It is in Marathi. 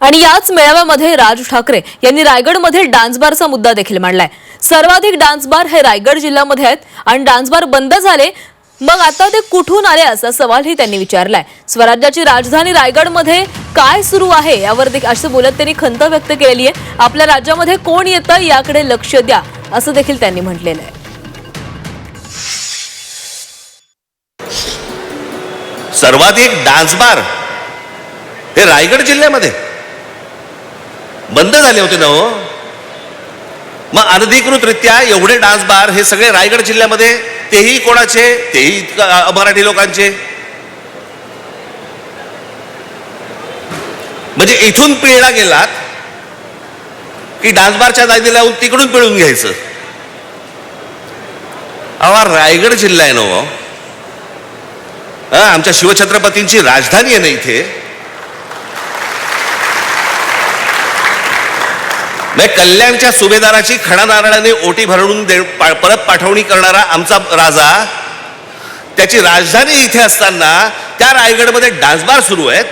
आणि याच मेळाव्यामध्ये राज ठाकरे यांनी रायगडमध्ये डान्सबारचा मुद्दा देखील मांडलाय. सर्वाधिक डान्स बार हे रायगड जिल्ह्यामध्ये आहेत आणि डान्स बार बंद झाले मग आता ते कुठून आले असा सवालही त्यांनी विचारलाय. स्वराज्याची राजधानी रायगडमध्ये काय सुरू आहे यावर असं बोलत त्यांनी खंत व्यक्त केलेली आहे. आपल्या राज्यामध्ये कोण येतं याकडे लक्ष द्या असं देखील त्यांनी म्हटलेलं आहे. सर्वाधिक डान्सबार हे रायगड जिल्ह्यामध्ये. बंद झाले होते ना हो. मग अनधिकृतरित्या एवढे डान्स बार हे सगळे रायगड जिल्ह्यामध्ये तेही कोणाचे? तेही इतका- मराठी लोकांचे. म्हणजे इथून पिळला गेलात की डान्स बारच्या नादी लावून तिकडून पिळून घ्यायचं. अवा रायगड जिल्हा आहे ना हो आमच्या शिवछत्रपतींची राजधानी आहे ना इथे. म्हणजे कल्याणच्या सुभेदाराची खडा नारळाने ओटी भरून दे पा- परत पाठवणी करणारा आमचा राजा त्याची राजधानी इथे असताना त्या रायगडमध्ये डान्सबार सुरू आहेत.